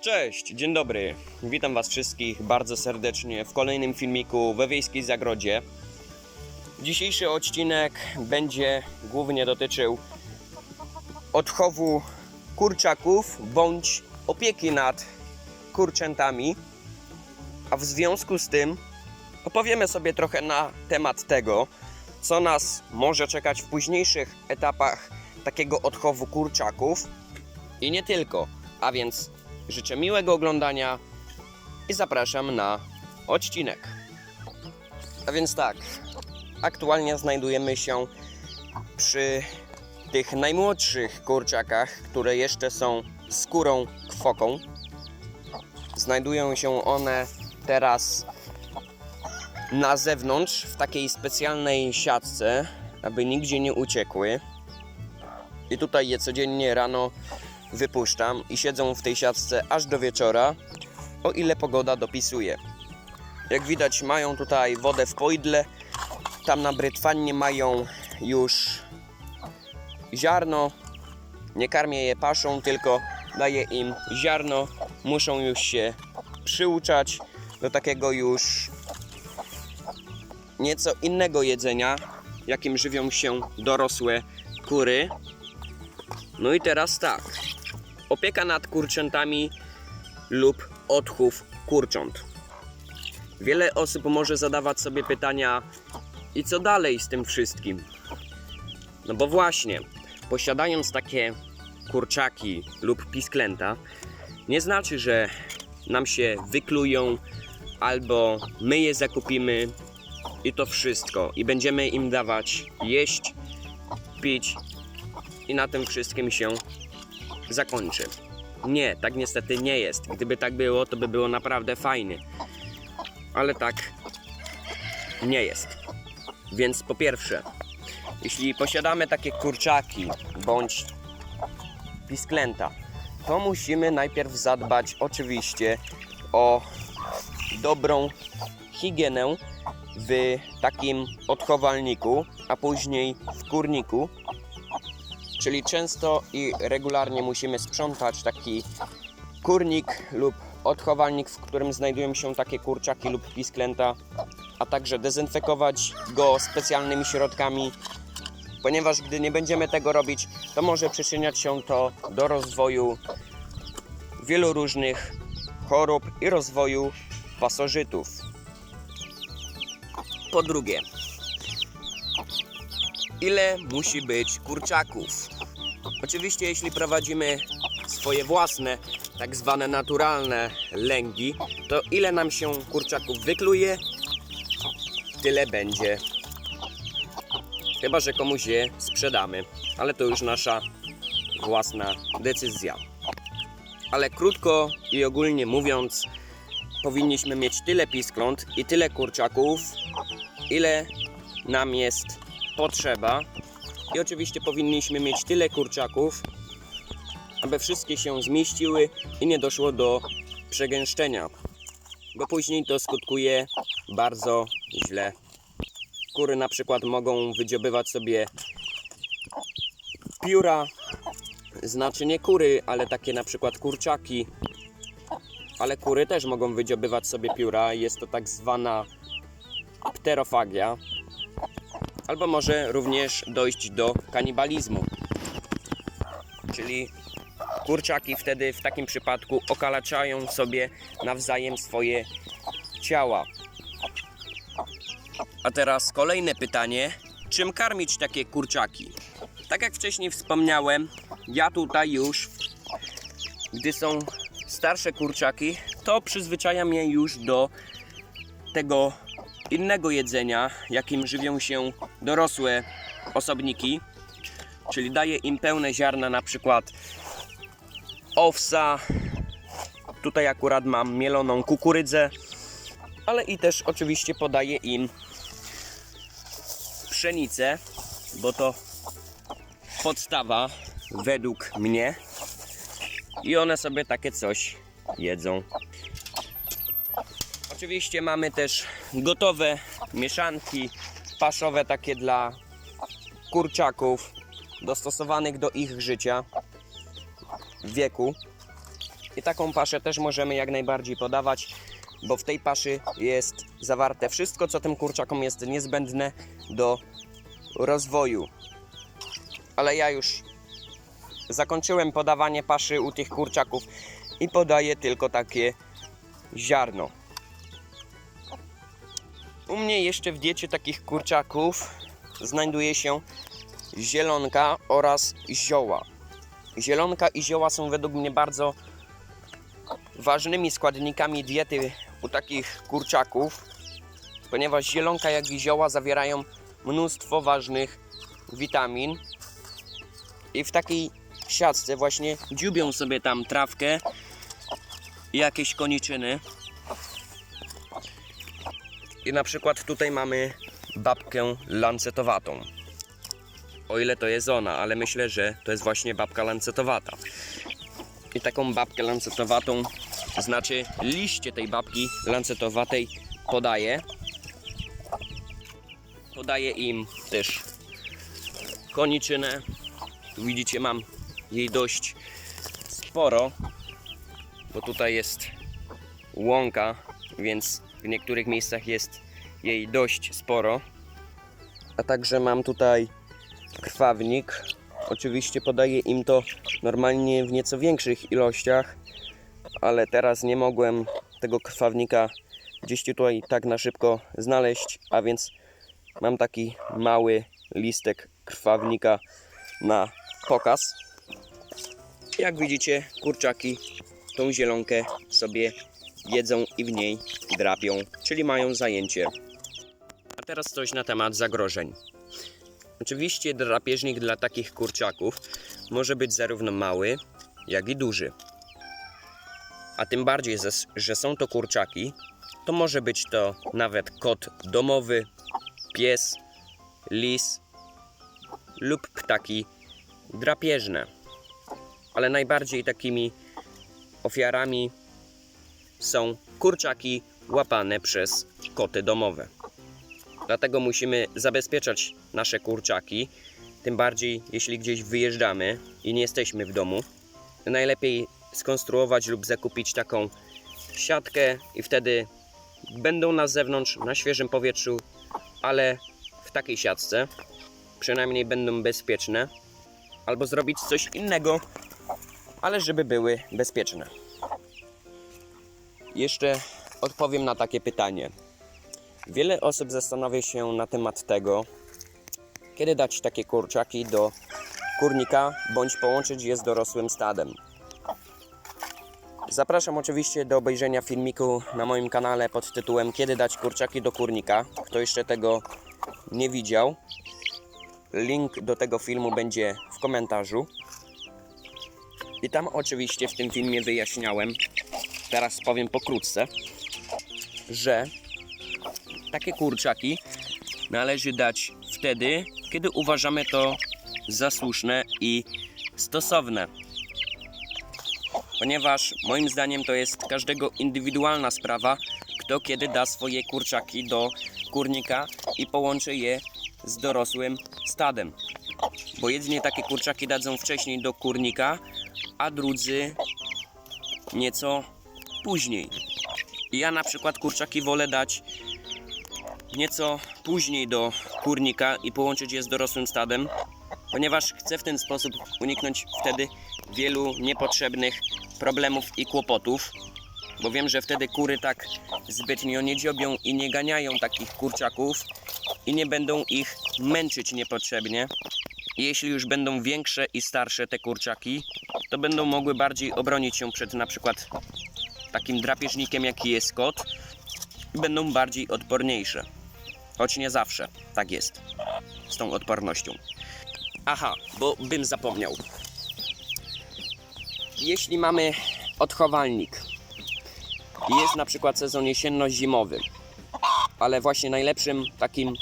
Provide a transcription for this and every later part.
Cześć, dzień dobry. Witam Was wszystkich bardzo serdecznie w kolejnym filmiku we Wiejskiej Zagrodzie. Dzisiejszy odcinek będzie głównie dotyczył odchowu kurczaków bądź opieki nad kurczętami. A w związku z tym opowiemy sobie trochę na temat tego, co nas może czekać w późniejszych etapach takiego odchowu kurczaków i nie tylko. A więc życzę miłego oglądania i zapraszam na odcinek. A więc tak, aktualnie znajdujemy się przy tych najmłodszych kurczakach, które jeszcze są skórą kwoką. Znajdują się one teraz na zewnątrz w takiej specjalnej siatce, aby nigdzie nie uciekły. I tutaj je codziennie rano wypuszczam i siedzą w tej siatce aż do wieczora, o ile pogoda dopisuje. Jak widać mają tutaj wodę w poidle, tam na brytwannie mają już ziarno. Nie karmię je paszą, tylko daję im ziarno. Muszą już się przyuczać do takiego już nieco innego jedzenia, jakim żywią się dorosłe kury. No i teraz tak. Opieka nad kurczętami lub odchów kurcząt. Wiele osób może zadawać sobie pytania, i co dalej z tym wszystkim? No bo właśnie, posiadając takie kurczaki lub pisklęta, nie znaczy, że nam się wyklują albo my je zakupimy i to wszystko. I będziemy im dawać jeść, pić i na tym wszystkim się zakończy. Nie, tak niestety nie jest. Gdyby tak było, to by było naprawdę fajnie. Ale tak nie jest. Więc po pierwsze, jeśli posiadamy takie kurczaki bądź pisklęta, to musimy najpierw zadbać oczywiście o dobrą higienę w takim odchowalniku, a później w kurniku, Czyli często i regularnie musimy sprzątać taki kurnik lub odchowalnik, w którym znajdują się takie kurczaki lub pisklęta, a także dezynfekować go specjalnymi środkami, ponieważ gdy nie będziemy tego robić, to może przyczyniać się to do rozwoju wielu różnych chorób i rozwoju pasożytów. Po drugie, ile musi być kurczaków. Oczywiście, jeśli prowadzimy swoje własne, tak zwane naturalne lęgi, to ile nam się kurczaków wykluje, tyle będzie. Chyba, że komuś je sprzedamy, ale to już nasza własna decyzja. Ale krótko i ogólnie mówiąc, powinniśmy mieć tyle piskląt i tyle kurczaków, ile nam jest potrzeba. I oczywiście powinniśmy mieć tyle kurczaków, aby wszystkie się zmieściły i nie doszło do przegęszczenia, bo później to skutkuje bardzo źle. Kury na przykład mogą wydziobywać sobie pióra, znaczy nie kury, ale takie na przykład kurczaki, ale kury też mogą wydziobywać sobie pióra, jest to tak zwana pterofagia, albo może również dojść do kanibalizmu. Czyli kurczaki wtedy w takim przypadku okalaczają sobie nawzajem swoje ciała. A teraz kolejne pytanie: czym karmić takie kurczaki? Tak jak wcześniej wspomniałem, ja tutaj już, gdy są starsze kurczaki, to przyzwyczajam je już do tego innego jedzenia, jakim żywią się dorosłe osobniki, czyli daję im pełne ziarna, na przykład owsa. Tutaj akurat mam mieloną kukurydzę, ale i też oczywiście podaję im pszenicę, bo to podstawa według mnie. I one sobie takie coś jedzą. Oczywiście mamy też gotowe mieszanki paszowe takie dla kurczaków dostosowanych do ich życia, wieku. I taką paszę też możemy jak najbardziej podawać, bo w tej paszy jest zawarte wszystko, co tym kurczakom jest niezbędne do rozwoju. Ale ja już zakończyłem podawanie paszy u tych kurczaków i podaję tylko takie ziarno. U mnie jeszcze w diecie takich kurczaków znajduje się zielonka oraz zioła. Zielonka i zioła są według mnie bardzo ważnymi składnikami diety u takich kurczaków, ponieważ zielonka jak i zioła zawierają mnóstwo ważnych witamin. I w takiej siatce właśnie dziubią sobie tam trawkę i jakieś koniczyny. I na przykład tutaj mamy babkę lancetowatą. O ile to jest ona, ale myślę, że to jest właśnie babka lancetowata. I taką babkę lancetowatą, znaczy liście tej babki lancetowatej podaję. Podaję im też koniczynę. Tu widzicie, mam jej dość sporo, bo tutaj jest łąka, więc w niektórych miejscach jest jej dość sporo. A także mam tutaj krwawnik. Oczywiście podaję im to normalnie w nieco większych ilościach, ale teraz nie mogłem tego krwawnika gdzieś tutaj tak na szybko znaleźć, a więc mam taki mały listek krwawnika na pokaz. Jak widzicie, kurczaki tą zielonkę sobie jedzą i w niej drapią, czyli mają zajęcie. A teraz coś na temat zagrożeń. Oczywiście drapieżnik dla takich kurczaków może być zarówno mały, jak i duży. A tym bardziej, że są to kurczaki, to może być to nawet kot domowy, pies, lis lub ptaki drapieżne. Ale najbardziej takimi ofiarami są kurczaki łapane przez koty domowe. Dlatego musimy zabezpieczać nasze kurczaki, tym bardziej jeśli gdzieś wyjeżdżamy i nie jesteśmy w domu. Najlepiej skonstruować lub zakupić taką siatkę i wtedy będą na zewnątrz, na świeżym powietrzu, ale w takiej siatce przynajmniej będą bezpieczne. Albo zrobić coś innego, ale żeby były bezpieczne. Jeszcze odpowiem na takie pytanie. Wiele osób zastanawia się na temat tego, kiedy dać takie kurczaki do kurnika, bądź połączyć je z dorosłym stadem. Zapraszam oczywiście do obejrzenia filmiku na moim kanale pod tytułem Kiedy dać kurczaki do kurnika. Kto jeszcze tego nie widział, link do tego filmu będzie w komentarzu. I tam oczywiście w tym filmie wyjaśniałem, teraz powiem pokrótce, że takie kurczaki należy dać wtedy, kiedy uważamy to za słuszne i stosowne. Ponieważ moim zdaniem to jest każdego indywidualna sprawa, kto kiedy da swoje kurczaki do kurnika i połączy je z dorosłym stadem. Bo jedni takie kurczaki dadzą wcześniej do kurnika, a drudzy nieco później. Ja na przykład kurczaki wolę dać nieco później do kurnika i połączyć je z dorosłym stadem, ponieważ chcę w ten sposób uniknąć wtedy wielu niepotrzebnych problemów i kłopotów, bo wiem, że wtedy kury tak zbytnio nie dziobią i nie ganiają takich kurczaków i nie będą ich męczyć niepotrzebnie. Jeśli już będą większe i starsze te kurczaki, to będą mogły bardziej obronić się przed na przykład takim drapieżnikiem, jaki jest kot, będą bardziej odporniejsze. Choć nie zawsze tak jest z tą odpornością. Aha, bo bym zapomniał. Jeśli mamy odchowalnik jest na przykład sezon jesienno-zimowy, ale właśnie najlepszym takim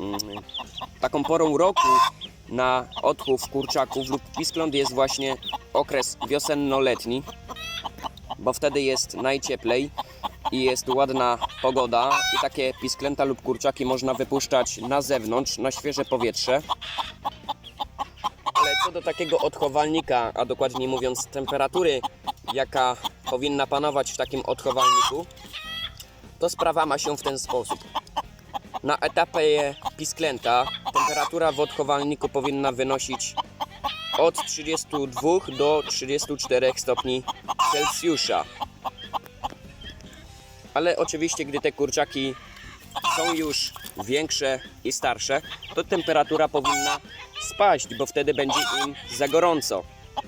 mm, taką porą roku na odchów kurczaków lub piskląt jest właśnie okres wiosenno-letni, bo wtedy jest najcieplej i jest ładna pogoda i takie pisklęta lub kurczaki można wypuszczać na zewnątrz, na świeże powietrze. Ale co do takiego odchowalnika, a dokładniej mówiąc temperatury jaka powinna panować w takim odchowalniku, to sprawa ma się w ten sposób. Na etapie pisklęta temperatura w odchowalniku powinna wynosić od 32 do 34 stopni Celsjusza. Ale oczywiście, gdy te kurczaki są już większe i starsze, to temperatura powinna spaść, bo wtedy będzie im za gorąco.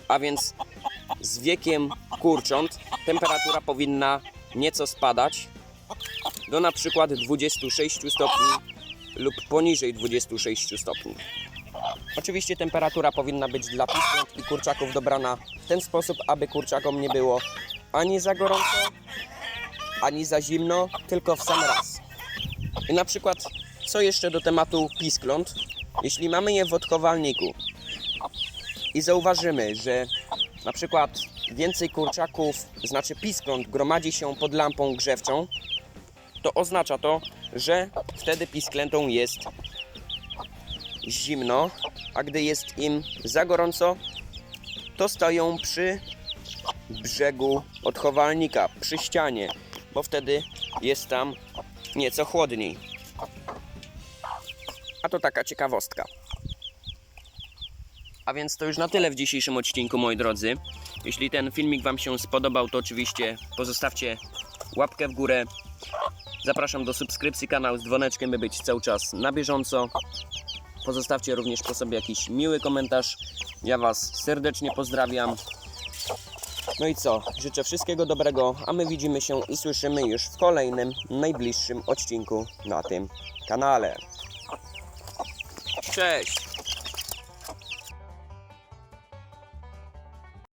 A więc z wiekiem kurcząt temperatura powinna nieco spadać do na przykład 26 stopni lub poniżej 26 stopni. Oczywiście temperatura powinna być dla piskląt i kurczaków dobrana w ten sposób, aby kurczakom nie było ani za gorąco, ani za zimno, tylko w sam raz. I na przykład, co jeszcze do tematu piskląt, jeśli mamy je w odchowalniku i zauważymy, że na przykład więcej kurczaków, znaczy piskląt, gromadzi się pod lampą grzewczą, to oznacza to, że wtedy pisklętom jest zimno, a gdy jest im za gorąco, to stoją przy brzegu odchowalnika, przy ścianie, bo wtedy jest tam nieco chłodniej. A to taka ciekawostka. A więc to już na tyle w dzisiejszym odcinku, moi drodzy. Jeśli ten filmik Wam się spodobał, to oczywiście pozostawcie łapkę w górę. Zapraszam do subskrypcji kanału z dzwoneczkiem, by być cały czas na bieżąco. Pozostawcie również po sobie jakiś miły komentarz. Ja Was serdecznie pozdrawiam. No i co? Życzę wszystkiego dobrego, a my widzimy się i słyszymy już w kolejnym, najbliższym odcinku na tym kanale. Cześć!